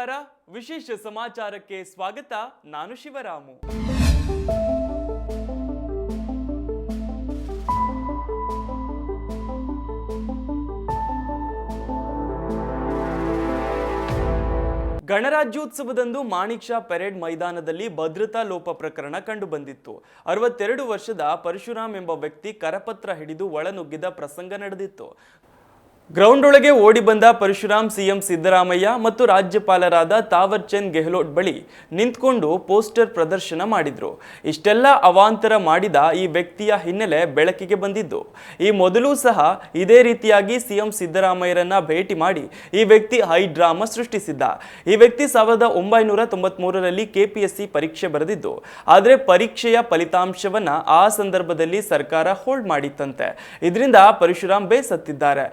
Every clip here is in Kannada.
ನಮಸ್ಕಾರ. ವಿಶೇಷ ಸಮಾಚಾರಕ್ಕೆ ಸ್ವಾಗತ. ನಾನು ಶಿವರಾಮು. ಗಣರಾಜ್ಯೋತ್ಸವದಂದು ಮಾಣಿಕ್ ಶಾ ಪೆರೇಡ್ ಮೈದಾನದಲ್ಲಿ ಭದ್ರತಾ ಲೋಪ ಪ್ರಕರಣ ಕಂಡುಬಂದಿತ್ತು. ಅರವತ್ತೆರಡು ವರ್ಷದ ಪರಶುರಾಮ್ ಎಂಬ ವ್ಯಕ್ತಿ ಕರಪತ್ರ ಹಿಡಿದು ಒಳನುಗ್ಗಿದ ಪ್ರಸಂಗ ನಡೆದಿತ್ತು. ಗ್ರೌಂಡ್ ಒಳಗೆ ಓಡಿ ಬಂದ ಪರಶುರಾಮ್, ಸಿಎಂ ಸಿದ್ದರಾಮಯ್ಯ ಮತ್ತು ರಾಜ್ಯಪಾಲರಾದ ತಾವರ್ ಚಂದ್ ಗೆಹ್ಲೋಟ್ ಬಳಿ ನಿಂತ್ಕೊಂಡು ಪೋಸ್ಟರ್ ಪ್ರದರ್ಶನ ಮಾಡಿದ್ರು. ಇಷ್ಟೆಲ್ಲ ಅವಾಂತರ ಮಾಡಿದ ಈ ವ್ಯಕ್ತಿಯ ಹಿನ್ನೆಲೆ ಬೆಳಕಿಗೆ ಬಂದಿದ್ದು. ಈ ಮೊದಲು ಸಹ ಇದೇ ರೀತಿಯಾಗಿ ಸಿಎಂ ಸಿದ್ದರಾಮಯ್ಯರನ್ನ ಭೇಟಿ ಮಾಡಿ ಈ ವ್ಯಕ್ತಿ ಹೈ ಡ್ರಾಮಾ ಸೃಷ್ಟಿಸಿದ್ದ. ಈ ವ್ಯಕ್ತಿ ಸಾವಿರದ ಒಂಬೈನೂರ ತೊಂಬತ್ಮೂರರಲ್ಲಿ ಕೆಪಿಎಸ್ಸಿ ಪರೀಕ್ಷೆ ಬರೆದಿದ್ದು. ಆದರೆ ಪರೀಕ್ಷೆಯ ಫಲಿತಾಂಶವನ್ನ ಆ ಸಂದರ್ಭದಲ್ಲಿ ಸರ್ಕಾರ ಹೋಲ್ಡ್ ಮಾಡಿತ್ತಂತೆ. ಇದರಿಂದ ಪರಶುರಾಮ್ ಬೇಸತ್ತಿದ್ದಾರೆ.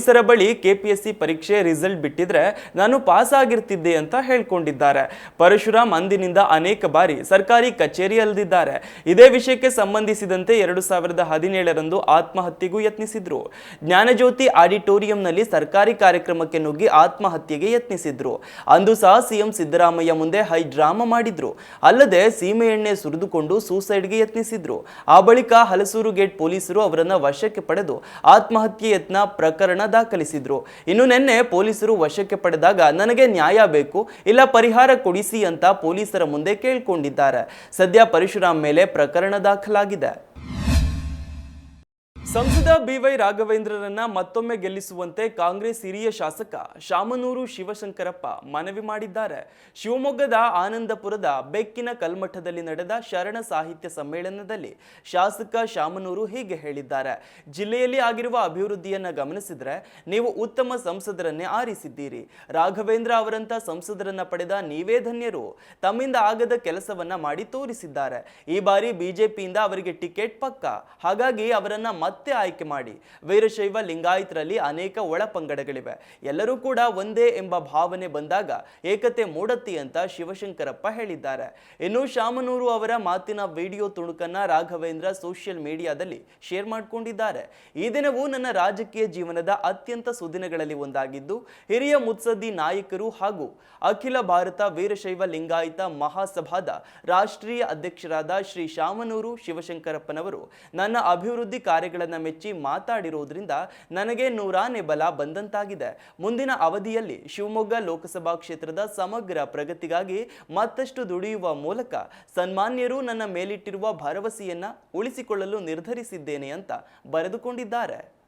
ಪೊಲೀಸರ ಬಳಿ ಕೆಪಿಎಸ್ಸಿ ಪರೀಕ್ಷೆ ರಿಸಲ್ಟ್ ಬಿಟ್ಟಿದ್ರೆ ನಾನು ಪಾಸ್ ಆಗಿರ್ತಿದ್ದೆ ಅಂತ ಹೇಳ್ಕೊಂಡಿದ್ದಾರೆ. ಪರಶುರಾಮ್ ಅಂದಿನಿಂದ ಅನೇಕ ಬಾರಿ ಸರ್ಕಾರಿ ಕಚೇರಿ ಅಲ್ದಿದ್ದಾರೆ. ಇದೇ ವಿಷಯಕ್ಕೆ ಸಂಬಂಧಿಸಿದಂತೆ ಎರಡು ಸಾವಿರದ ಹದಿನೇಳರಂದು ಆತ್ಮಹತ್ಯೆಗೂ ಯತ್ನಿಸಿದ್ರು. ಜ್ಞಾನಜ್ಯೋತಿ ಆಡಿಟೋರಿಯಂನಲ್ಲಿ ಸರ್ಕಾರಿ ಕಾರ್ಯಕ್ರಮಕ್ಕೆ ನುಗ್ಗಿ ಆತ್ಮಹತ್ಯೆಗೆ ಯತ್ನಿಸಿದ್ರು. ಅಂದು ಸಹ ಸಿಎಂ ಸಿದ್ದರಾಮಯ್ಯ ಮುಂದೆ ಹೈ ಡ್ರಾಮಾ ಮಾಡಿದ್ರು. ಅಲ್ಲದೆ ಸೀಮೆ ಎಣ್ಣೆ ಸುರಿದುಕೊಂಡು ಸೂಸೈಡ್ಗೆ ಯತ್ನಿಸಿದ್ರು. ಆ ಬಳಿಕ ಹಲಸೂರು ಗೇಟ್ ಪೊಲೀಸರು ಅವರನ್ನ ವಶಕ್ಕೆ ಪಡೆದು ಆತ್ಮಹತ್ಯೆ ಯತ್ನ ಪ್ರಕರಣ ದಾಖಲಿಸಿದ್ರು. ಇನ್ನು ನಿನ್ನೆ ಪೊಲೀಸರು ವಶಕ್ಕೆ ಪಡೆದಾಗ ನನಗೆ ನ್ಯಾಯ ಬೇಕು, ಇಲ್ಲ ಪರಿಹಾರ ಕೊಡಿಸಿ ಅಂತ ಪೊಲೀಸರ ಮುಂದೆ ಕೇಳ್ಕೊಂಡಿದ್ದಾರೆ. ಸದ್ಯ ಪರಶುರಾಮ್ ಮೇಲೆ ಪ್ರಕರಣ ದಾಖಲಾಗಿದೆ. ಸಂಸದ ಬಿವೈ ರಾಘವೇಂದ್ರರನ್ನ ಮತ್ತೊಮ್ಮೆ ಗೆಲ್ಲಿಸುವಂತೆ ಕಾಂಗ್ರೆಸ್ ಹಿರಿಯ ಶಾಸಕ ಶಾಮನೂರು ಶಿವಶಂಕರಪ್ಪ ಮನವಿ ಮಾಡಿದ್ದಾರೆ. ಶಿವಮೊಗ್ಗದ ಆನಂದಪುರದ ಬೆಕ್ಕಿನ ಕಲ್ಮಠದಲ್ಲಿ ನಡೆದ ಶರಣ ಸಾಹಿತ್ಯ ಸಮ್ಮೇಳನದಲ್ಲಿ ಶಾಸಕ ಶಾಮನೂರು ಹೀಗೆ ಹೇಳಿದ್ದಾರೆ. ಜಿಲ್ಲೆಯಲ್ಲಿ ಆಗಿರುವ ಅಭಿವೃದ್ಧಿಯನ್ನ ಗಮನಿಸಿದ್ರೆ ನೀವು ಉತ್ತಮ ಸಂಸದರನ್ನೇ ಆರಿಸಿದ್ದೀರಿ. ರಾಘವೇಂದ್ರ ಅವರಂತ ಸಂಸದರನ್ನ ಪಡೆದ ನೀವೇ ಧನ್ಯರು. ತಮ್ಮಿಂದ ಆಗದ ಕೆಲಸವನ್ನ ಮಾಡಿ ತೋರಿಸಿದ್ದಾರೆ. ಈ ಬಾರಿ ಬಿಜೆಪಿಯಿಂದ ಅವರಿಗೆ ಟಿಕೆಟ್ ಪಕ್ಕ. ಹಾಗಾಗಿ ಅವರನ್ನ ಮತ್ತೆ ಆಯ್ಕೆ ಮಾಡಿ ವೀರಶೈವ ಲಿಂಗಾಯತರಲ್ಲಿ ಅನೇಕ ಒಳಪಂಗಡಗಳಿವೆ ಎಲ್ಲರೂ ಕೂಡ ಒಂದೇ ಎಂಬ ಭಾವನೆ ಬಂದಾಗ ಏಕತೆ ಮೂಡತ್ತಿ ಅಂತ ಶಿವಶಂಕರಪ್ಪ ಹೇಳಿದ್ದಾರೆ. ಇನ್ನು ಶಾಮನೂರು ಅವರ ಮಾತಿನ ವಿಡಿಯೋ ತುಣುಕನ್ನ ರಾಘವೇಂದ್ರ ಸೋಷಿಯಲ್ ಮೀಡಿಯಾದಲ್ಲಿ ಶೇರ್ ಮಾಡಿಕೊಂಡಿದ್ದಾರೆ. ಈ ದಿನವೂ ನನ್ನ ರಾಜಕೀಯ ಜೀವನದ ಅತ್ಯಂತ ಸುದಿನಗಳಲ್ಲಿ ಒಂದಾಗಿದ್ದು, ಹಿರಿಯ ಮುತ್ಸದ್ದಿ ನಾಯಕರು ಹಾಗೂ ಅಖಿಲ ಭಾರತ ವೀರಶೈವ ಲಿಂಗಾಯತ ಮಹಾಸಭಾದ ರಾಷ್ಟ್ರೀಯ ಅಧ್ಯಕ್ಷರಾದ ಶ್ರೀ ಶಾಮನೂರು ಶಿವಶಂಕರಪ್ಪನವರು ನನ್ನ ಅಭಿವೃದ್ಧಿ ಕಾರ್ಯಗಳನ್ನು ಮೆಚ್ಚಿ ಮಾತಾಡಿರುವುದರಿಂದ ನನಗೆ ನೂರಾನೇ ಬಲ ಬಂದಂತಾಗಿದೆ. ಮುಂದಿನ ಅವಧಿಯಲ್ಲಿ ಶಿವಮೊಗ್ಗ ಲೋಕಸಭಾ ಕ್ಷೇತ್ರದ ಸಮಗ್ರ ಪ್ರಗತಿಗಾಗಿ ಮತ್ತಷ್ಟು ದುಡಿಯುವ ಮೂಲಕ ಸನ್ಮಾನ್ಯರು ನನ್ನ ಮೇಲಿಟ್ಟಿರುವ ಭರವಸೆಯನ್ನ ಉಳಿಸಿಕೊಳ್ಳಲು ನಿರ್ಧರಿಸಿದ್ದೇನೆ ಅಂತ ಬರೆದುಕೊಂಡಿದ್ದಾರೆ.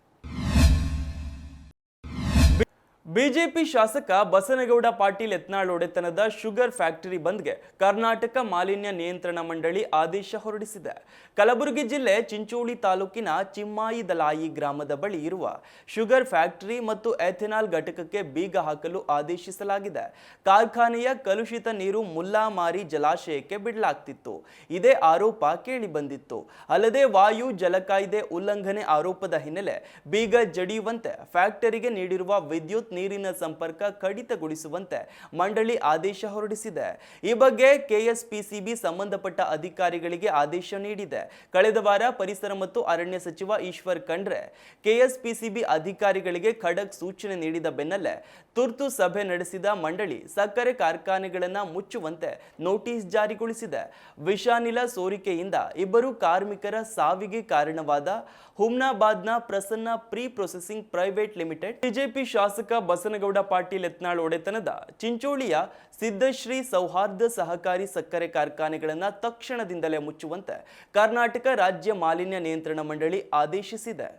ಬಿಜೆಪಿ ಶಾಸಕ ಬಸನಗೌಡ ಪಾಟೀಲ್ ಯತ್ನಾಳ್ ಒಡೆತನದ ಶುಗರ್ ಫ್ಯಾಕ್ಟರಿ ಬಂದ್ಗೆ ಕರ್ನಾಟಕ ಮಾಲಿನ್ಯ ನಿಯಂತ್ರಣ ಮಂಡಳಿ ಆದೇಶ ಹೊರಡಿಸಿದೆ. ಕಲಬುರಗಿ ಜಿಲ್ಲೆ ಚಿಂಚೋಳಿ ತಾಲೂಕಿನ ಚಿಮ್ಮಾಯಿದಲಾಯಿ ಗ್ರಾಮದ ಬಳಿ ಇರುವ ಶುಗರ್ ಫ್ಯಾಕ್ಟರಿ ಮತ್ತು ಎಥೆನಾಲ್ ಘಟಕಕ್ಕೆ ಬೀಗ ಹಾಕಲು ಆದೇಶಿಸಲಾಗಿದೆ. ಕಾರ್ಖಾನೆಯ ಕಲುಷಿತ ನೀರು ಮುಲ್ಲಾಮಾರಿ ಜಲಾಶಯಕ್ಕೆ ಬಿಡಲಾಗ್ತಿತ್ತು. ಇದೇ ಆರೋಪ ಕೇಳಿ ಬಂದಿತ್ತು. ಅಲ್ಲದೆ ವಾಯು, ಜಲ ಕಾಯ್ದೆ ಉಲ್ಲಂಘನೆ ಆರೋಪದ ಹಿನ್ನೆಲೆ ಬೀಗ ಜಡಿಯುವಂತೆ ಫ್ಯಾಕ್ಟರಿಗೆ ನೀಡಿರುವ ವಿದ್ಯುತ್ ನೀರಿನ ಸಂಪರ್ಕ ಕಡಿತಗೊಳಿಸುವಂತೆ ಮಂಡಳಿ ಆದೇಶ ಹೊರಡಿಸಿದೆ. ಈ ಬಗ್ಗೆ ಕೆಎಸ್ಪಿಸಿಬಿ ಸಂಬಂಧಪಟ್ಟ ಅಧಿಕಾರಿಗಳಿಗೆ ಆದೇಶ ನೀಡಿದೆ. ಕಳೆದ ವಾರ ಪರಿಸರ ಮತ್ತು ಅರಣ್ಯ ಸಚಿವ ಈಶ್ವರ್ ಖಂಡ್ರೆ ಕೆಎಸ್ಪಿಸಿಬಿ ಅಧಿಕಾರಿಗಳಿಗೆ ಖಡಕ್ ಸೂಚನೆ ನೀಡಿದ ಬೆನ್ನಲ್ಲೇ ತುರ್ತು ಸಭೆ ನಡೆಸಿದ ಮಂಡಳಿ ಸಕ್ಕರೆ ಕಾರ್ಖಾನೆಗಳನ್ನು ಮುಚ್ಚುವಂತೆ ನೋಟಿಸ್ ಜಾರಿಗೊಳಿಸಿದೆ. ವಿಷಾನಿಲ ಸೋರಿಕೆಯಿಂದ ಇಬ್ಬರು ಕಾರ್ಮಿಕರ ಸಾವಿಗೆ ಕಾರಣವಾದ ಹುಮ್ನಾಬಾದ್ನ Prasanna pre processing private limited, BJP ಶಾಸಕ ಬಸನಗೌಡ ಪಾಟೀಲ್ ಯತ್ನಾಳ್ ಒಡೆತನದ ಚಿಂಚೋಳಿಯ ಸಿದ್ದಶ್ರೀ ಸೌಹಾರ್ದ ಸಹಕಾರಿ ಸಕ್ಕರೆ ಕಾರ್ಖಾನೆಗಳನ್ನು ತಕ್ಷಣದಿಂದಲೇ ಮುಚ್ಚುವಂತೆ ಕರ್ನಾಟಕ ರಾಜ್ಯ ಮಾಲಿನ್ಯ ನಿಯಂತ್ರಣ ಮಂಡಳಿ ಆದೇಶಿಸಿದೆ.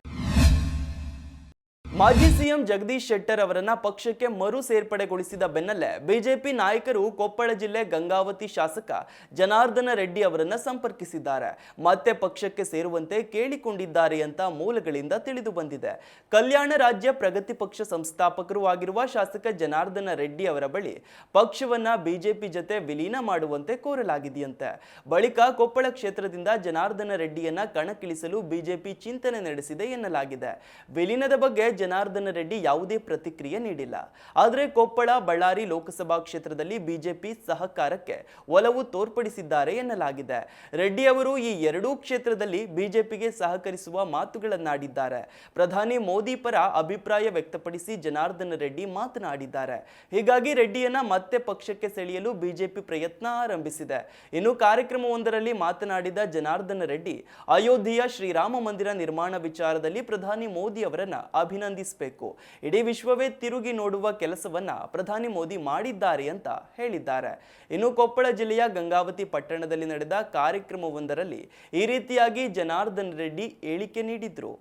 ಮಾಜಿ ಸಿಎಂ ಜಗದೀಶ್ ಶೆಟ್ಟರ್ ಅವರನ್ನ ಪಕ್ಷಕ್ಕೆ ಮರು ಸೇರ್ಪಡೆಗೊಳಿಸಿದ ಬೆನ್ನಲ್ಲೇ ಬಿಜೆಪಿ ನಾಯಕರು ಕೊಪ್ಪಳ ಜಿಲ್ಲೆ ಗಂಗಾವತಿ ಶಾಸಕ ಜನಾರ್ದನ ರೆಡ್ಡಿ ಅವರನ್ನ ಸಂಪರ್ಕಿಸಿದ್ದಾರೆ. ಮತ್ತೆ ಪಕ್ಷಕ್ಕೆ ಸೇರುವಂತೆ ಕೇಳಿಕೊಂಡಿದ್ದಾರೆ ಅಂತ ಮೂಲಗಳಿಂದ ತಿಳಿದು ಬಂದಿದೆ. ಕಲ್ಯಾಣ ರಾಜ್ಯ ಪ್ರಗತಿ ಪಕ್ಷ ಸಂಸ್ಥಾಪಕರು ಆಗಿರುವ ಶಾಸಕ ಜನಾರ್ದನ ರೆಡ್ಡಿ ಅವರ ಬಳಿ ಪಕ್ಷವನ್ನ ಬಿಜೆಪಿ ಜೊತೆ ವಿಲೀನ ಮಾಡುವಂತೆ ಕೋರಲಾಗಿದೆಯಂತೆ. ಬಳಿಕ ಕೊಪ್ಪಳ ಕ್ಷೇತ್ರದಿಂದ ಜನಾರ್ದನ ರೆಡ್ಡಿಯನ್ನ ಕಣಕ್ಕಿಳಿಸಲು ಬಿಜೆಪಿ ಚಿಂತನೆ ನಡೆಸಿದೆ ಎನ್ನಲಾಗಿದೆ. ವಿಲೀನದ ಬಗ್ಗೆ ಜನಾರ್ದನ ರೆಡ್ಡಿ ಯಾವುದೇ ಪ್ರತಿಕ್ರಿಯೆ ನೀಡಿಲ್ಲ. ಆದರೆ ಕೊಪ್ಪಳ, ಬಳ್ಳಾರಿ ಲೋಕಸಭಾ ಕ್ಷೇತ್ರದಲ್ಲಿ ಬಿಜೆಪಿ ಸಹಕಾರಕ್ಕೆ ಒಲವು ತೋರ್ಪಡಿಸಿದ್ದಾರೆ ಎನ್ನಲಾಗಿದೆ. ರೆಡ್ಡಿ ಅವರು ಈ ಎರಡೂ ಕ್ಷೇತ್ರದಲ್ಲಿ ಬಿಜೆಪಿಗೆ ಸಹಕರಿಸುವ ಮಾತುಗಳನ್ನಾಡಿದ್ದಾರೆ. ಪ್ರಧಾನಿ ಮೋದಿ ಪರ ಅಭಿಪ್ರಾಯ ವ್ಯಕ್ತಪಡಿಸಿ ಜನಾರ್ದನ ರೆಡ್ಡಿ ಮಾತನಾಡಿದ್ದಾರೆ. ಹೀಗಾಗಿ ರೆಡ್ಡಿಯನ್ನ ಮತ್ತೆ ಪಕ್ಷಕ್ಕೆ ಸೆಳೆಯಲು ಬಿಜೆಪಿ ಪ್ರಯತ್ನ ಆರಂಭಿಸಿದೆ. ಇನ್ನು ಕಾರ್ಯಕ್ರಮವೊಂದರಲ್ಲಿ ಮಾತನಾಡಿದ ಜನಾರ್ದನ ರೆಡ್ಡಿ, ಅಯೋಧ್ಯೆಯ ಶ್ರೀರಾಮ ಮಂದಿರ ನಿರ್ಮಾಣ ವಿಚಾರದಲ್ಲಿ ಪ್ರಧಾನಿ ಮೋದಿ ಅವರನ್ನ ಅಭಿನಂದಿಸಬೇಕು ಇಡೀ ವಿಶ್ವವೇ ತಿರುಗಿ ನೋಡುವ ಕೆಲಸವನ್ನ ಪ್ರಧಾನಿ ಮೋದಿ ಮಾಡಿದ್ದಾರೆ ಅಂತ ಹೇಳಿದ್ದಾರೆ. ಇನ್ನು ಕೊಪ್ಪಳ ಜಿಲ್ಲೆಯ ಗಂಗಾವತಿ ಪಟ್ಟಣದಲ್ಲಿ ನಡೆದ ಕಾರ್ಯಕ್ರಮವೊಂದರಲ್ಲಿ ಈ ರೀತಿಯಾಗಿ ಜನಾರ್ದನ್ ರೆಡ್ಡಿ ಹೇಳಿಕೆ ನೀಡಿದ್ರು.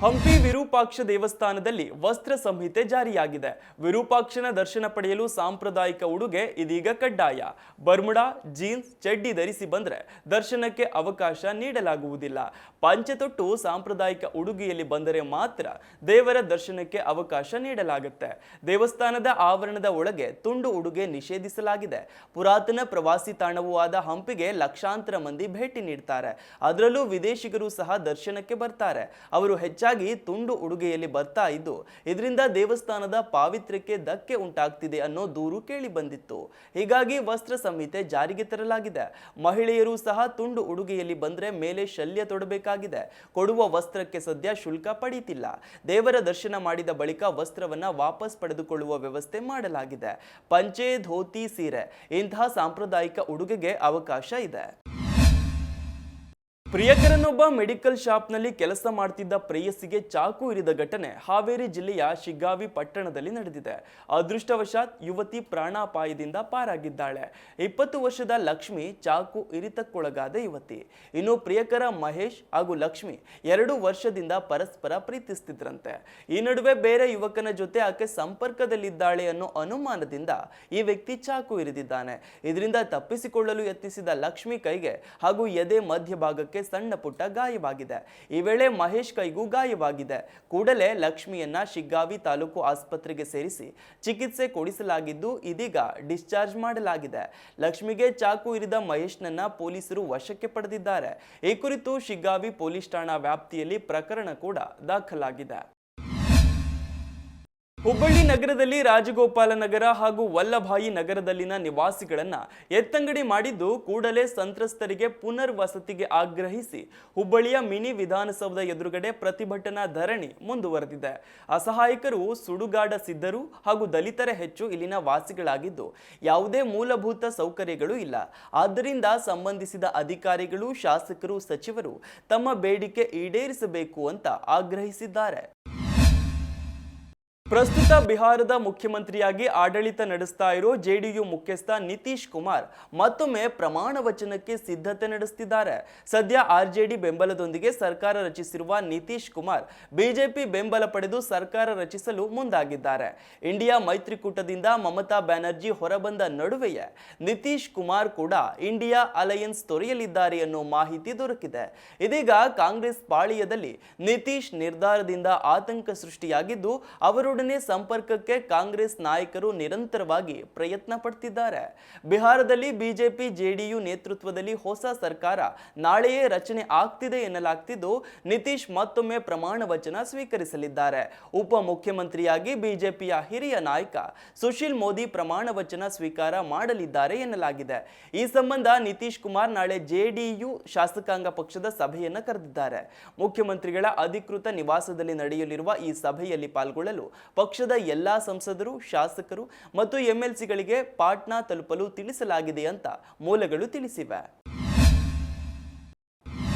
ಹಂಪಿ ವಿರೂಪಾಕ್ಷ ದೇವಸ್ಥಾನದಲ್ಲಿ ವಸ್ತ್ರ ಸಂಹಿತೆ ಜಾರಿಯಾಗಿದೆ. ವಿರೂಪಾಕ್ಷನ ದರ್ಶನ ಪಡೆಯಲು ಸಾಂಪ್ರದಾಯಿಕ ಉಡುಗೆ ಇದೀಗ ಕಡ್ಡಾಯ. ಬರ್ಮುಡಾ ಜೀನ್ಸ್ ಚಡ್ಡಿ ಧರಿಸಿ ಬಂದ್ರೆ ದರ್ಶನಕ್ಕೆ ಅವಕಾಶ ನೀಡಲಾಗುವುದಿಲ್ಲ. ಪಂಚತೊಟ್ಟು ಸಾಂಪ್ರದಾಯಿಕ ಉಡುಗೆಯಲ್ಲಿ ಬಂದರೆ ಮಾತ್ರ ದೇವರ ದರ್ಶನಕ್ಕೆ ಅವಕಾಶ ನೀಡಲಾಗುತ್ತೆ. ದೇವಸ್ಥಾನದ ಆವರಣದ ಒಳಗೆ ತುಂಡು ಉಡುಗೆ ನಿಷೇಧಿಸಲಾಗಿದೆ. ಪುರಾತನ ಪ್ರವಾಸಿ ತಾಣವೂ ಆದ ಹಂಪಿಗೆ ಲಕ್ಷಾಂತರ ಮಂದಿ ಭೇಟಿ ನೀಡ್ತಾರೆ. ಅದರಲ್ಲೂ ವಿದೇಶಿಗರು ಸಹ ದರ್ಶನಕ್ಕೆ ಬರ್ತಾರೆ. ಅವರು ಹೆಚ್ಚಾಗಿ ತುಂಡು ಉಡುಗೆಯಲ್ಲಿ ಬರ್ತಾ ಇದ್ದು, ಇದರಿಂದ ದೇವಸ್ಥಾನದ ಪಾವಿತ್ರ್ಯಕ್ಕೆ ಧಕ್ಕೆ ಉಂಟಾಗ್ತಿದೆ ಅನ್ನೋ ದೂರು ಕೇಳಿ ಬಂದಿತ್ತು. ಹೀಗಾಗಿ ವಸ್ತ್ರ ಸಂಹಿತೆ ಜಾರಿಗೆ ತರಲಾಗಿದೆ. ಮಹಿಳೆಯರು ಸಹ ತುಂಡು ಉಡುಗೆಯಲ್ಲಿ ಬಂದರೆ ಮೇಲೆ ಶಲ್ಯ ತೊಡಬೇಕಾಗಿದೆ. ಕೊಡುವ ವಸ್ತ್ರಕ್ಕೆ ಸದ್ಯ ಶುಲ್ಕ ಪಡೀತಿಲ್ಲ. ದೇವರ ದರ್ಶನ ಮಾಡಿದ ಬಳಿಕ ವಸ್ತ್ರವನ್ನ ವಾಪಸ್ ಪಡೆದುಕೊಳ್ಳುವ ವ್ಯವಸ್ಥೆ ಮಾಡಲಾಗಿದೆ. ಪಂಚೆ, ಧೋತಿ, ಸೀರೆ, ಇಂತಹ ಸಾಂಪ್ರದಾಯಿಕ ಉಡುಗೆಗೆ ಅವಕಾಶ ಇದೆ. ಪ್ರಿಯಕರನೊಬ್ಬ ಮೆಡಿಕಲ್ ಶಾಪ್ನಲ್ಲಿ ಕೆಲಸ ಮಾಡ್ತಿದ್ದ ಪ್ರೇಯಸ್ಸಿಗೆ ಚಾಕು ಇರಿದ ಘಟನೆ ಹಾವೇರಿ ಜಿಲ್ಲೆಯ ಶಿಗ್ಗಾವಿ ಪಟ್ಟಣದಲ್ಲಿ ನಡೆದಿದೆ. ಅದೃಷ್ಟವಶಾತ್ ಯುವತಿ ಪ್ರಾಣಾಪಾಯದಿಂದ ಪಾರಾಗಿದ್ದಾಳೆ. ಇಪ್ಪತ್ತು ವರ್ಷದ ಲಕ್ಷ್ಮಿ ಚಾಕು ಇರಿತಕ್ಕೊಳಗಾದ ಯುವತಿ. ಇನ್ನು ಪ್ರಿಯಕರ ಮಹೇಶ್ ಹಾಗೂ ಲಕ್ಷ್ಮಿ ಎರಡು ವರ್ಷದಿಂದ ಪರಸ್ಪರ ಪ್ರೀತಿಸ್ತಿದ್ರಂತೆ. ಈ ನಡುವೆ ಬೇರೆ ಯುವಕನ ಜೊತೆ ಆಕೆ ಸಂಪರ್ಕದಲ್ಲಿದ್ದಾಳೆ ಅನ್ನೋ ಅನುಮಾನದಿಂದ ಈ ವ್ಯಕ್ತಿ ಚಾಕು ಇರಿದಿದ್ದಾನೆ. ಇದರಿಂದ ತಪ್ಪಿಸಿಕೊಳ್ಳಲು ಯತ್ನಿಸಿದ ಲಕ್ಷ್ಮಿ ಕೈಗೆ ಹಾಗೂ ಎದೆ ಮಧ್ಯಭಾಗಕ್ಕೆ ಸಣ್ಣ ಪುಟ್ಟ ಗಾಯವಾಗಿದೆ. ಈ ವೇಳೆ ಮಹೇಶ್ ಕೈಗೂ ಗಾಯವಾಗಿದೆ. ಕೂಡಲೇ ಲಕ್ಷ್ಮಿಯನ್ನ ಶಿಗ್ಗಾವಿ ತಾಲೂಕು ಆಸ್ಪತ್ರೆಗೆ ಸೇರಿಸಿ ಚಿಕಿತ್ಸೆ ಕೊಡಿಸಲಾಗಿದ್ದು ಇದೀಗ ಡಿಸ್ಚಾರ್ಜ್ ಮಾಡಲಾಗಿದೆ. ಲಕ್ಷ್ಮಿಗೆ ಚಾಕು ಇರಿದ ಮಹೇಶ್ನನ್ನ ಪೊಲೀಸರು ವಶಕ್ಕೆ ಪಡೆದಿದ್ದಾರೆ. ಈ ಕುರಿತು ಶಿಗ್ಗಾವಿ ಪೊಲೀಸ್ ಠಾಣಾ ವ್ಯಾಪ್ತಿಯಲ್ಲಿ ಪ್ರಕರಣ ಕೂಡ ದಾಖಲಾಗಿದೆ. ಹುಬ್ಬಳ್ಳಿ ನಗರದಲ್ಲಿ ರಾಜಗೋಪಾಲ ನಗರ ಹಾಗೂ ವಲ್ಲಭಾಯಿ ನಗರದಲ್ಲಿನ ನಿವಾಸಿಗಳನ್ನ ಎತ್ತಂಗಡಿ ಮಾಡಿದ್ದು ಕೂಡಲೇ ಸಂತ್ರಸ್ತರಿಗೆ ಪುನರ್ವಸತಿಗೆ ಆಗ್ರಹಿಸಿ ಹುಬ್ಬಳ್ಳಿಯ ಮಿನಿ ವಿಧಾನಸೌಧ ಎದುರುಗಡೆ ಪ್ರತಿಭಟನಾ ಧರಣಿ ಮುಂದುವರೆದಿದೆ. ಅಸಹಾಯಕರು ಸುಡುಗಾಡ ಹಾಗೂ ದಲಿತರ ಹೆಚ್ಚು ಇಲ್ಲಿನ ವಾಸಿಗಳಾಗಿದ್ದು ಯಾವುದೇ ಮೂಲಭೂತ ಸೌಕರ್ಯಗಳು ಇಲ್ಲ. ಆದ್ದರಿಂದ ಸಂಬಂಧಿಸಿದ ಅಧಿಕಾರಿಗಳು, ಶಾಸಕರು, ಸಚಿವರು ತಮ್ಮ ಬೇಡಿಕೆ ಈಡೇರಿಸಬೇಕು ಅಂತ ಆಗ್ರಹಿಸಿದ್ದಾರೆ. ಪ್ರಸ್ತುತ ಬಿಹಾರದ ಮುಖ್ಯಮಂತ್ರಿಯಾಗಿ ಆಡಳಿತ ನಡೆಸ್ತಾ ಇರೋ ಜೆಡಿಯು ಮುಖ್ಯಸ್ಥ ನಿತೀಶ್ ಕುಮಾರ್ ಮತ್ತೊಮ್ಮೆ ಪ್ರಮಾಣ ವಚನಕ್ಕೆ ಸಿದ್ಧತೆ ನಡೆಸುತ್ತಿದ್ದಾರೆ ಸದ್ಯ ಆರ್ಜೆಡಿ ಬೆಂಬಲದೊಂದಿಗೆ ಸರ್ಕಾರ ರಚಿಸಿರುವ ನಿತೀಶ್ ಕುಮಾರ್ ಬಿಜೆಪಿ ಬೆಂಬಲ ಪಡೆದು ಸರ್ಕಾರ ರಚಿಸಲು ಮುಂದಾಗಿದ್ದಾರೆ. ಇಂಡಿಯಾ ಮೈತ್ರಿಕೂಟದಿಂದ ಮಮತಾ ಬ್ಯಾನರ್ಜಿ ಹೊರಬಂದ ನಡುವೆಯೇ ನಿತೀಶ್ ಕುಮಾರ್ ಕೂಡ ಇಂಡಿಯಾ ಅಲಯನ್ಸ್ ತೊರೆಯಲಿದ್ದಾರೆ ಎನ್ನುವ ಮಾಹಿತಿ ದೊರಕಿದೆ. ಇದೀಗ ಕಾಂಗ್ರೆಸ್ ಪಾಳಿಯದಲ್ಲಿ ನಿತೀಶ್ ನಿರ್ಧಾರದಿಂದ ಆತಂಕ ಸೃಷ್ಟಿಯಾಗಿದ್ದು ಅವರೊಡನೆ ಸಂಪರ್ಕಕ್ಕೆ ಕಾಂಗ್ರೆಸ್ ನಾಯಕರು ನಿರಂತರವಾಗಿ ಪ್ರಯತ್ನ ಪಡ್ತಿದ್ದಾರೆ. ಬಿಹಾರದಲ್ಲಿ ಬಿಜೆಪಿ ಜೆಡಿಯು ನೇತೃತ್ವದಲ್ಲಿ ಹೊಸ ಸರ್ಕಾರ ನಾಳೆಯೇ ರಚನೆ ಆಗ್ತಿದೆ ಎನ್ನಲಾಗ್ತಿದ್ದು, ನಿತೀಶ್ ಮತ್ತೊಮ್ಮೆ ಪ್ರಮಾಣ ವಚನ ಸ್ವೀಕರಿಸಲಿದ್ದಾರೆ. ಉಪ ಮುಖ್ಯಮಂತ್ರಿಯಾಗಿ ಬಿಜೆಪಿಯ ಹಿರಿಯ ನಾಯಕ ಸುಶೀಲ್ ಮೋದಿ ಪ್ರಮಾಣ ವಚನ ಸ್ವೀಕಾರ ಮಾಡಲಿದ್ದಾರೆ ಎನ್ನಲಾಗಿದೆ. ಈ ಸಂಬಂಧ ನಿತೀಶ್ ಕುಮಾರ್ ನಾಳೆ ಜೆಡಿಯು ಶಾಸಕಾಂಗ ಪಕ್ಷದ ಸಭೆಯನ್ನು ಕರೆದಿದ್ದಾರೆ. ಮುಖ್ಯಮಂತ್ರಿಗಳ ಅಧಿಕೃತ ನಿವಾಸದಲ್ಲಿ ನಡೆಯಲಿರುವ ಈ ಸಭೆಯಲ್ಲಿ ಪಾಲ್ಗೊಳ್ಳಲು ಪಕ್ಷದ ಎಲ್ಲಾ ಸಂಸದರು ಶಾಸಕರು ಮತ್ತು ಎಂಎಲ್ಸಿಗಳಿಗೆ ಪಾಟ್ನಾ ತಲುಪಲು ತಿಳಿಸಲಾಗಿದೆ ಅಂತ ಮೂಲಗಳು ತಿಳಿಸಿವೆ.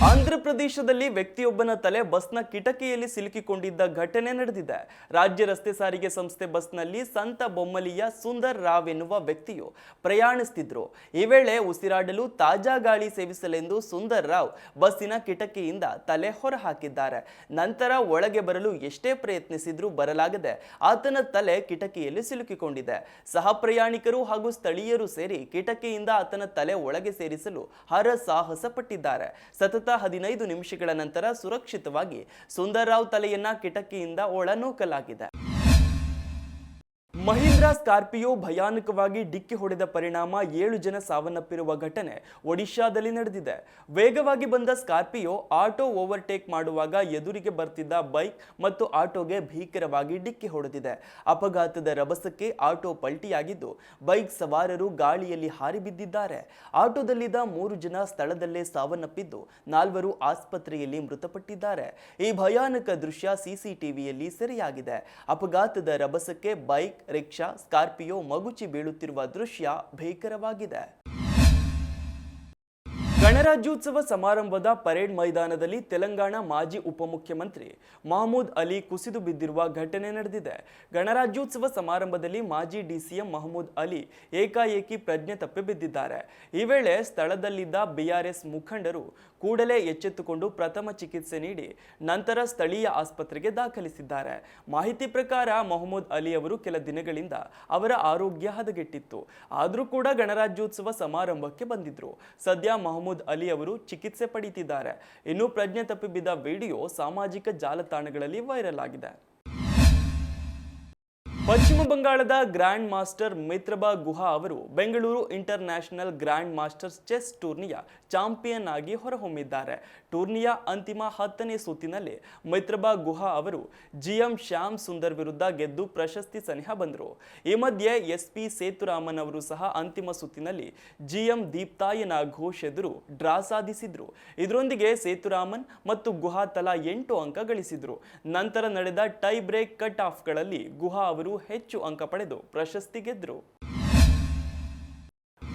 ಆಂಧ್ರ ಪ್ರದೇಶದಲ್ಲಿ ವ್ಯಕ್ತಿಯೊಬ್ಬನ ತಲೆ ಬಸ್ನ ಕಿಟಕಿಯಲ್ಲಿ ಸಿಲುಕಿಕೊಂಡಿದ್ದ ಘಟನೆ ನಡೆದಿದೆ. ರಾಜ್ಯ ರಸ್ತೆ ಸಾರಿಗೆ ಸಂಸ್ಥೆ ಬಸ್ನಲ್ಲಿ ಸಂತ ಬೊಮ್ಮಲಿಯ ಸುಂದರ್ ರಾವ್ ಎನ್ನುವ ವ್ಯಕ್ತಿಯು ಪ್ರಯಾಣಿಸುತ್ತಿದ್ರು ಈ ವೇಳೆ ಉಸಿರಾಡಲು ತಾಜಾ ಗಾಳಿ ಸೇವಿಸಲೆಂದು ಸುಂದರ್ ರಾವ್ ಬಸ್ಸಿನ ಕಿಟಕಿಯಿಂದ ತಲೆ ಹೊರಹಾಕಿದ್ದಾರೆ. ನಂತರ ಒಳಗೆ ಬರಲು ಎಷ್ಟೇ ಪ್ರಯತ್ನಿಸಿದ್ರೂ ಬರಲಾಗದೆ ಆತನ ತಲೆ ಕಿಟಕಿಯಲ್ಲಿ ಸಿಲುಕಿಕೊಂಡಿದೆ. ಸಹ ಪ್ರಯಾಣಿಕರು ಹಾಗೂ ಸ್ಥಳೀಯರು ಸೇರಿ ಕಿಟಕಿಯಿಂದ ಆತನ ತಲೆ ಒಳಗೆ ಸೇರಿಸಲು ಹರ ಸಾಹಸ ಪಟ್ಟಿದ್ದಾರೆ ಸತತ ಹದಿನೈದು ನಿಮಿಷಗಳ ನಂತರ ಸುರಕ್ಷಿತವಾಗಿ ಸುಂದರ್ರಾವ್ ತಲೆಯನ್ನ ಕಿಟಕಿಯಿಂದ ಒಳನೂಕಲಾಗಿದೆ. ಮಹೀಂದ್ರ ಸ್ಕಾರ್ಪಿಯೋ ಭಯಾನಕವಾಗಿ ಡಿಕ್ಕಿ ಹೊಡೆದ ಪರಿಣಾಮ ಏಳು ಜನ ಸಾವನ್ನಪ್ಪಿರುವ ಘಟನೆ ಒಡಿಶಾದಲ್ಲಿ ನಡೆದಿದೆ. ವೇಗವಾಗಿ ಬಂದ ಸ್ಕಾರ್ಪಿಯೋ ಆಟೋ ಓವರ್ಟೇಕ್ ಮಾಡುವಾಗ ಎದುರಿಗೆ ಬರ್ತಿದ್ದ ಬೈಕ್ ಮತ್ತು ಆಟೋಗೆ ಭೀಕರವಾಗಿ ಡಿಕ್ಕಿ ಹೊಡೆದಿದೆ. ಅಪಘಾತದ ರಭಸಕ್ಕೆ ಆಟೋ ಪಲ್ಟಿಯಾಗಿದ್ದು, ಬೈಕ್ ಸವಾರರು ಗಾಳಿಯಲ್ಲಿ ಹಾರಿಬಿದ್ದಿದ್ದಾರೆ. ಆಟೋದಲ್ಲಿದ್ದ ಮೂರು ಜನ ಸ್ಥಳದಲ್ಲೇ ಸಾವನ್ನಪ್ಪಿದ್ದು, ನಾಲ್ವರು ಆಸ್ಪತ್ರೆಯಲ್ಲಿ ಮೃತಪಟ್ಟಿದ್ದಾರೆ. ಈ ಭಯಾನಕ ದೃಶ್ಯ ಸಿಸಿಟಿವಿಯಲ್ಲಿ ಸೆರೆಯಾಗಿದೆ. ಅಪಘಾತದ ರಭಸಕ್ಕೆ ಬೈಕ್ ರಿಕ್ಷಾ ಸ್ಕಾರ್ಪಿಯೋ ಮಗುಚಿ ಬೀಳುತ್ತಿರುವ ದೃಶ್ಯ ಭೀಕರವಾಗಿದೆ. ಗಣರಾಜ್ಯೋತ್ಸವ ಸಮಾರಂಭದ ಪರೇಡ್ ಮೈದಾನದಲ್ಲಿ ತೆಲಂಗಾಣ ಮಾಜಿ ಉಪಮುಖ್ಯಮಂತ್ರಿ ಮಹಮೂದ್ ಅಲಿ ಕುಸಿದು ಬಿದ್ದಿರುವ ಘಟನೆ ನಡೆದಿದೆ. ಗಣರಾಜ್ಯೋತ್ಸವ ಸಮಾರಂಭದಲ್ಲಿ ಮಾಜಿ ಡಿಸಿಎಂ ಮಹಮೂದ್ ಅಲಿ ಏಕಾಏಕಿ ಪ್ರಜ್ಞೆ ತಪ್ಪಿ ಬಿದ್ದಿದ್ದಾರೆ. ಈ ವೇಳೆ ಸ್ಥಳದಲ್ಲಿದ್ದ ಬಿಆರ್ಎಸ್ ಮುಖಂಡರು ಕೂಡಲೇ ಎಚ್ಚೆತ್ತುಕೊಂಡು ಪ್ರಥಮ ಚಿಕಿತ್ಸೆ ನೀಡಿ ನಂತರ ಸ್ಥಳೀಯ ಆಸ್ಪತ್ರೆಗೆ ದಾಖಲಿಸಿದ್ದಾರೆ. ಮಾಹಿತಿ ಪ್ರಕಾರ ಮೊಹಮ್ಮದ್ ಅಲಿ ಅವರು ಕೆಲ ದಿನಗಳಿಂದ ಅವರ ಆರೋಗ್ಯ ಹದಗೆಟ್ಟಿತ್ತು. ಆದರೂ ಕೂಡ ಗಣರಾಜ್ಯೋತ್ಸವ ಸಮಾರಂಭಕ್ಕೆ ಬಂದಿದ್ರು. ಸದ್ಯ ಮಹಮ್ಮದ್ ಅಲಿ ಅವರು ಚಿಕಿತ್ಸೆ ಪಡೆಯುತ್ತಿದ್ದಾರೆ ಇನ್ನು ಪ್ರಜ್ಞೆ ತಪ್ಪಿ ಬಿದ್ದ ವಿಡಿಯೋ ಸಾಮಾಜಿಕ ಜಾಲತಾಣಗಳಲ್ಲಿ ವೈರಲ್ ಆಗಿದೆ. ಪಶ್ಚಿಮ ಬಂಗಾಳದ ಗ್ರ್ಯಾಂಡ್ ಮಾಸ್ಟರ್ ಮಿತ್ರಬಾ ಗುಹಾ ಅವರು Bengaluru international grand masters chess ಟೂರ್ನಿಯ ಚಾಂಪಿಯನ್ ಆಗಿ ಹೊರಹೊಮ್ಮಿದ್ದಾರೆ. ಟೂರ್ನಿಯ ಅಂತಿಮ ಹತ್ತನೇ ಸುತ್ತಿನಲ್ಲಿ ಮೈತ್ರಬಾ ಗುಹಾ ಅವರು ಜಿಎಂ ಶ್ಯಾಮ್ ಸುಂದರ್ ವಿರುದ್ಧ ಗೆದ್ದು ಪ್ರಶಸ್ತಿ ಸನಿಹ ಬಂದರು. ಈ ಮಧ್ಯೆ ಎಸ್ ಪಿ ಸೇತುರಾಮನ್ ಅವರು ಸಹ ಅಂತಿಮ ಸುತ್ತಿನಲ್ಲಿ ಜಿಎಂ ದೀಪ್ತಾಯನ ಘೋಷ್ ಎದುರು ಡ್ರಾ ಸಾಧಿಸಿದ್ರು. ಇದರೊಂದಿಗೆ ಸೇತುರಾಮನ್ ಮತ್ತು ಗುಹಾ ತಲಾ ಎಂಟು ಅಂಕ ಗಳಿಸಿದ್ರು. ನಂತರ ನಡೆದ ಟೈ ಬ್ರೇಕ್ ಕಟ್ ಆಫ್ಗಳಲ್ಲಿ ಗುಹಾ ಅವರು ಹೆಚ್ಚು ಅಂಕ ಪಡೆದು ಪ್ರಶಸ್ತಿ ಗೆದ್ರು.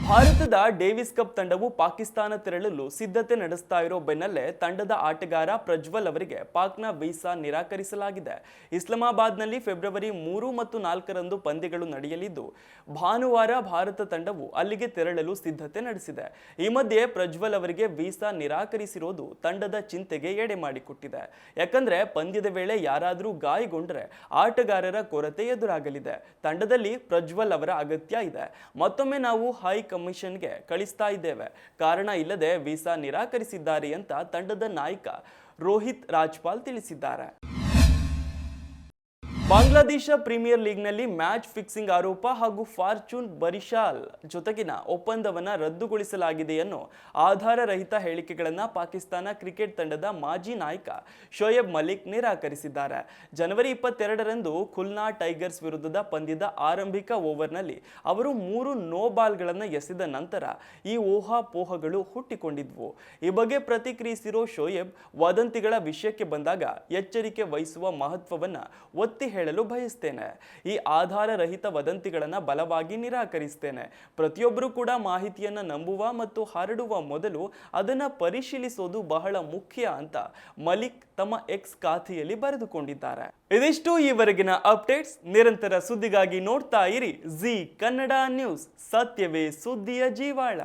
ಭಾರತದ ಡೇವಿಸ್ ಕಪ್ ತಂಡವು ಪಾಕಿಸ್ತಾನ ತೆರಳಲು ಸಿದ್ಧತೆ ನಡೆಸ್ತಾ ಇರೋ ಬೆನ್ನಲ್ಲೇ ತಂಡದ ಆಟಗಾರ ಪ್ರಜ್ವಲ್ ಅವರಿಗೆ ಪಾಕ್ನ ವೀಸಾ ನಿರಾಕರಿಸಲಾಗಿದೆ. ಇಸ್ಲಾಮಾಬಾದ್ನಲ್ಲಿ ಫೆಬ್ರವರಿ ಮೂರು ಮತ್ತು ನಾಲ್ಕರಂದು ಪಂದ್ಯಗಳು ನಡೆಯಲಿದ್ದು, ಭಾನುವಾರ ಭಾರತ ತಂಡವು ಅಲ್ಲಿಗೆ ತೆರಳಲು ಸಿದ್ಧತೆ ನಡೆಸಿದೆ. ಈ ಮಧ್ಯೆ ಪ್ರಜ್ವಲ್ ಅವರಿಗೆ ವೀಸಾ ನಿರಾಕರಿಸಿರೋದು ತಂಡದ ಚಿಂತೆಗೆ ಎಡೆ ಮಾಡಿಕೊಟ್ಟಿದೆ. ಯಾಕಂದ್ರೆ ಪಂದ್ಯದ ವೇಳೆ ಯಾರಾದರೂ ಗಾಯಗೊಂಡ್ರೆ ಆಟಗಾರರ ಕೊರತೆ ಎದುರಾಗಲಿದೆ. ತಂಡದಲ್ಲಿ ಪ್ರಜ್ವಲ್ ಅವರ ಅಗತ್ಯ ಇದೆ. ಮತ್ತೊಮ್ಮೆ ನಾವು ಹೈ ಕಮಿಷನ್ಗೆ ಕಳಿಸ್ತಾ ಇದ್ದೇವೆ. ಕಾರಣ ಇಲ್ಲದೆ ವೀಸಾ ನಿರಾಕರಿಸಿದ್ದಾರೆ ಅಂತ ತಂಡದ ನಾಯಕ ರೋಹಿತ್ ರಾಜ್ಪಾಲ್ ತಿಳಿಸಿದ್ದಾರೆ. ಬಾಂಗ್ಲಾದೇಶ ಪ್ರೀಮಿಯರ್ ಲೀಗ್ನಲ್ಲಿ ಮ್ಯಾಚ್ ಫಿಕ್ಸಿಂಗ್ ಆರೋಪ ಹಾಗೂ ಫಾರ್ಚೂನ್ ಬರಿಶಾಲ್ ಜೊತೆಗಿನ ಒಪ್ಪಂದವನ್ನು ರದ್ದುಗೊಳಿಸಲಾಗಿದೆ ಅನ್ನೋ ಆಧಾರರಹಿತ ಹೇಳಿಕೆಗಳನ್ನು ಪಾಕಿಸ್ತಾನ ಕ್ರಿಕೆಟ್ ತಂಡದ ಮಾಜಿ ನಾಯಕ ಶೋಯಬ್ ಮಲಿಕ್ ನಿರಾಕರಿಸಿದ್ದಾರೆ. ಜನವರಿ ಇಪ್ಪತ್ತೆರಡರಂದು ಖುಲ್ನಾ ಟೈಗರ್ಸ್ ವಿರುದ್ಧದ ಪಂದ್ಯದ ಆರಂಭಿಕ ಓವರ್ನಲ್ಲಿ ಅವರು ಮೂರು ನೋ ಬಾಲ್ಗಳನ್ನು ಎಸೆದ ನಂತರ ಈ ಊಹಾಪೋಹಗಳು ಹುಟ್ಟಿಕೊಂಡಿದ್ವು. ಈ ಬಗ್ಗೆ ಪ್ರತಿಕ್ರಿಯಿಸಿರೋ ಶೋಯಬ್, ವದಂತಿಗಳ ವಿಷಯಕ್ಕೆ ಬಂದಾಗ ಎಚ್ಚರಿಕೆ ವಹಿಸುವ ಮಹತ್ವವನ್ನು ಒತ್ತಿ ಹೇಳಲು ಬಯಸ್ತೇನೆ. ಈ ಆಧಾರರಹಿತ ವದಂತಿಗಳನ್ನು ಬಲವಾಗಿ ನಿರಾಕರಿಸ್ತೇನೆ. ಪ್ರತಿಯೊಬ್ಬರೂ ಕೂಡ ಮಾಹಿತಿಯನ್ನು ನಂಬುವ ಮತ್ತು ಹರಡುವ ಮೊದಲು ಅದನ್ನು ಪರಿಶೀಲಿಸೋದು ಬಹಳ ಮುಖ್ಯ ಅಂತ ಮಲಿಕ್ ತಮ್ಮ ಎಕ್ಸ್ ಖಾತೆಯಲ್ಲಿ ಬರೆದುಕೊಂಡಿದ್ದಾರೆ. ಇದಿಷ್ಟು ಈವರೆಗಿನ ಅಪ್ಡೇಟ್ಸ್. ನಿರಂತರ ಸುದ್ದಿಗಾಗಿ ನೋಡ್ತಾ ಇರಿ. ಜಿ ಕನ್ನಡ ನ್ಯೂಸ್. ಸತ್ಯವೇ ಸುದ್ದಿಯ ಜೀವಾಳ.